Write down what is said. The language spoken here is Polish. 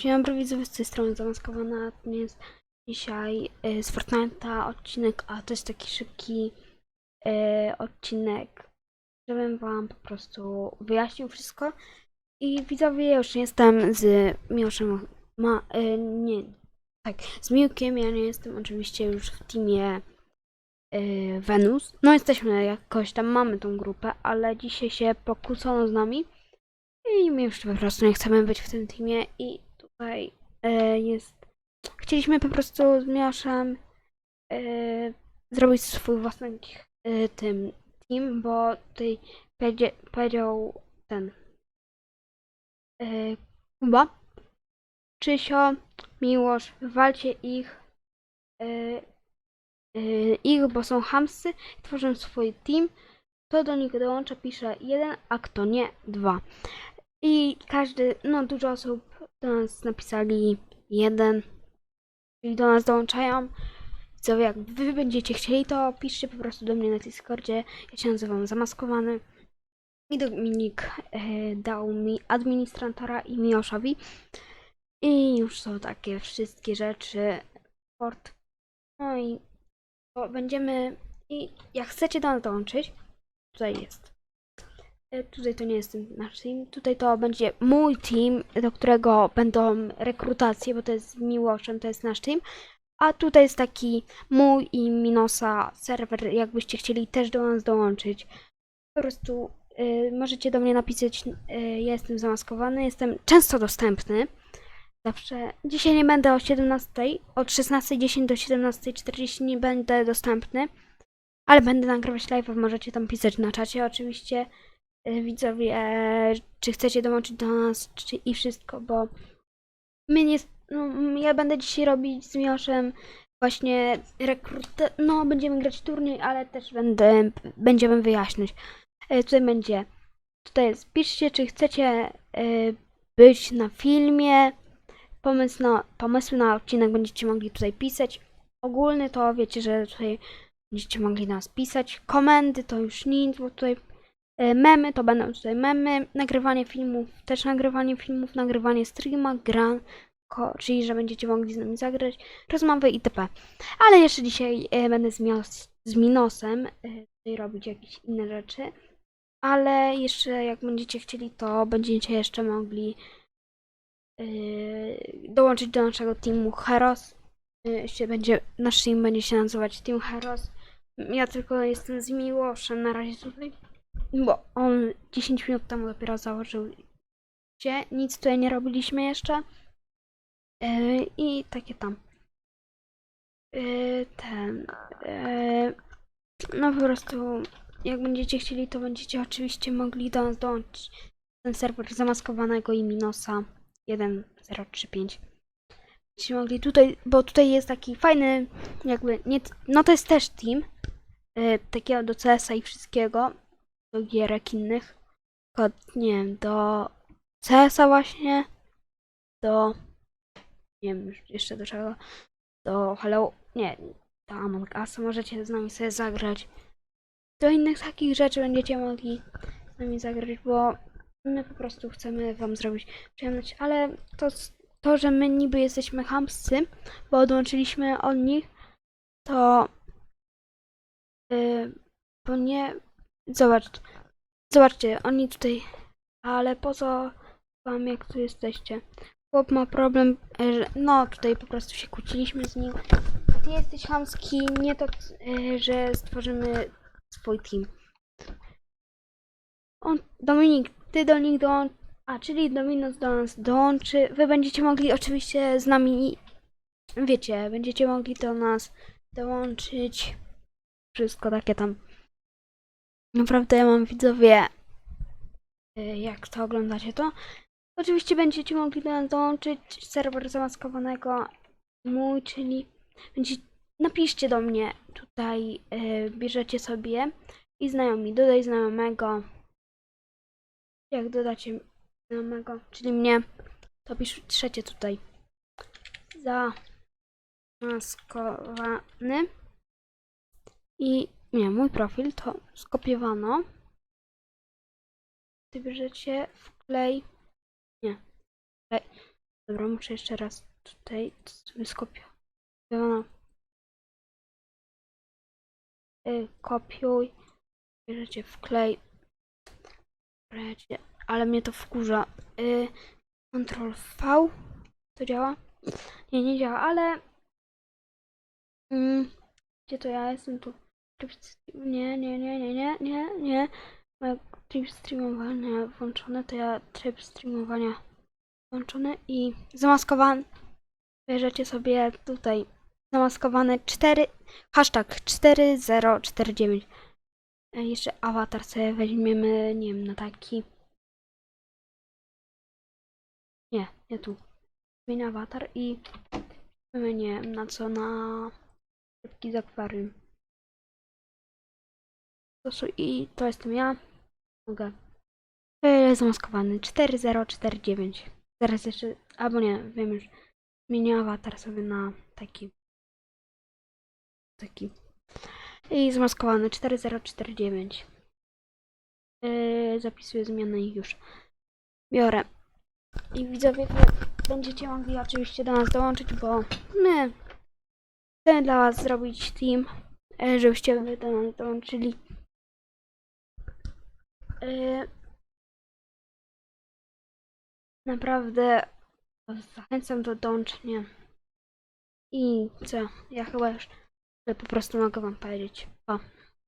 Dzień dobry widzowie, z tej strony zamaskowana, jest dzisiaj e, z Fortnite'a odcinek, a to jest taki szybki e, odcinek, żebym wam po prostu wyjaśnił wszystko. I widzowie, już nie jestem z Miłoszem, ma, e, nie, tak, z Miłkiem, ja nie jestem oczywiście już w teamie e, Venus. No jesteśmy jakoś tam, mamy tą grupę, ale dzisiaj się pokłócono z nami. I my już po prostu nie chcemy być w tym teamie i tutaj e, jest... Chcieliśmy po prostu z Miaszem e, zrobić swój własny e, tym team, bo tutaj powiedzia, powiedział ten e, Kuba, Czysio, Miłosz, walcie ich e, e, ich, bo są hamscy, tworzą swój team, to do nich dołącza, pisze jeden, a kto nie, dwa. I każdy, no dużo osób do nas napisali jeden, czyli do nas dołączają. Co jak wy będziecie chcieli, to piszcie po prostu do mnie na Discordzie. Ja się nazywam Zamaskowany. I Dominik e, dał mi administratora i Miłoszowi. I już są takie wszystkie rzeczy. Port. No i będziemy. I jak chcecie do nas dołączyć, tutaj jest. E, Tutaj to nie jest ten nasz team. Tutaj to będzie mój team, do którego będą rekrutacje, bo to jest z to jest nasz team. A tutaj jest taki mój i Minosa serwer, jakbyście chcieli też do nas dołączyć. Po prostu y, możecie do mnie napisać, y, ja jestem zamaskowany, jestem często dostępny. Zawsze. Dzisiaj nie będę o 17, od 16.10 do 17.40 nie będę dostępny, ale będę nagrywać live, możecie tam pisać na czacie oczywiście widzowie, e, czy chcecie dołączyć do nas, czy i wszystko, bo my nie, no, ja będę dzisiaj robić z Mioszem właśnie rekrut, no będziemy grać turniej, ale też będę, będziemy wyjaśniać. E, Tutaj będzie, tutaj jest, piszcie, czy chcecie e, być na filmie, pomysł na, pomysły na odcinek będziecie mogli tutaj pisać. Ogólny to wiecie, że tutaj będziecie mogli nas pisać. Komendy to już nic, bo tutaj E, Memy to będą tutaj memy, nagrywanie filmów, też nagrywanie filmów, nagrywanie streama, gran, czyli że będziecie mogli z nami zagrać, rozmowy itp. Ale jeszcze dzisiaj e, będę z, Mios- z Minosem e, tutaj robić jakieś inne rzeczy, ale jeszcze jak będziecie chcieli, to będziecie jeszcze mogli e, dołączyć do naszego teamu Heros. E, się będzie, nasz team będzie się nazywać Team Heros. Ja tylko jestem z Miłoszem na razie tutaj. Bo on 10 minut temu dopiero założył się. Nic tutaj nie robiliśmy jeszcze. Yy, I takie tam. Yy, ten. Yy, no po prostu, jak będziecie chcieli, to będziecie oczywiście mogli do nas dołączyć. Ten serwer zamaskowanego i Minosa 1035. Będziecie mogli tutaj, bo tutaj jest taki fajny, jakby, nie, no to jest też team. Yy, takiego do CS-a i wszystkiego do gierek innych. Tylko, nie wiem, do CS-a właśnie, do nie wiem jeszcze do czego, do Hello, nie, do Among Us możecie z nami sobie zagrać. Do innych takich rzeczy będziecie mogli z nami zagrać, bo my po prostu chcemy wam zrobić przyjemność, ale to, to że my niby jesteśmy chamscy, bo odłączyliśmy od nich, to yy, bo nie, Zobacz, zobaczcie, oni tutaj, ale po co wam jak tu jesteście? Chłop ma problem, e, że, no tutaj po prostu się kłóciliśmy z nim. Ty jesteś chamski, nie to, e, że stworzymy swój team. On, Dominik, ty do nich dołącz, a czyli Dominos do nas dołączy. Wy będziecie mogli oczywiście z nami, wiecie, będziecie mogli do nas dołączyć. Wszystko takie tam. Naprawdę ja mam widzowie, y, jak to oglądacie to. Oczywiście będziecie mogli dołączyć serwer zamaskowanego mój, czyli będzie, napiszcie do mnie tutaj, y, bierzecie sobie i znajomi, dodaj znajomego. Jak dodacie znajomego, czyli mnie, to piszecie tutaj zamaskowany i nie, mój profil to skopiowano. Ty bierzecie wklej. Nie. Wklej. Dobra, muszę jeszcze raz tutaj sobie skopiować. Y, kopiuj. Bierzecie wklej. Ale mnie to wkurza. Y, Ctrl V. To działa? Nie, nie działa, ale... Mm, gdzie to ja jestem tu? Nie, nie, nie, nie, nie, nie, nie. Ma tryb streamowania włączony, to ja tryb streamowania włączony i zamaskowany. Bierzecie sobie tutaj zamaskowane 4, hashtag 4049. E, Jeszcze awatar sobie weźmiemy, nie wiem, na taki. Nie, nie tu. Zmień awatar i nie wiem, na co, na rybki z akwarium. I to jestem ja. Mogę. E, Zamaskowany 4049. Zaraz jeszcze, albo nie, wiem już. Zmienię awatar sobie na taki. Taki. I zamaskowany 4049. Yy, zapisuję zmianę i już. Biorę. I widzowie, będziecie mogli oczywiście do nas dołączyć, bo my chcemy dla was zrobić team, e, żebyście wy do nas dołączyli. Yy, naprawdę zachęcam do dołączenia. I co? Ja chyba już po prostu mogę wam powiedzieć. O,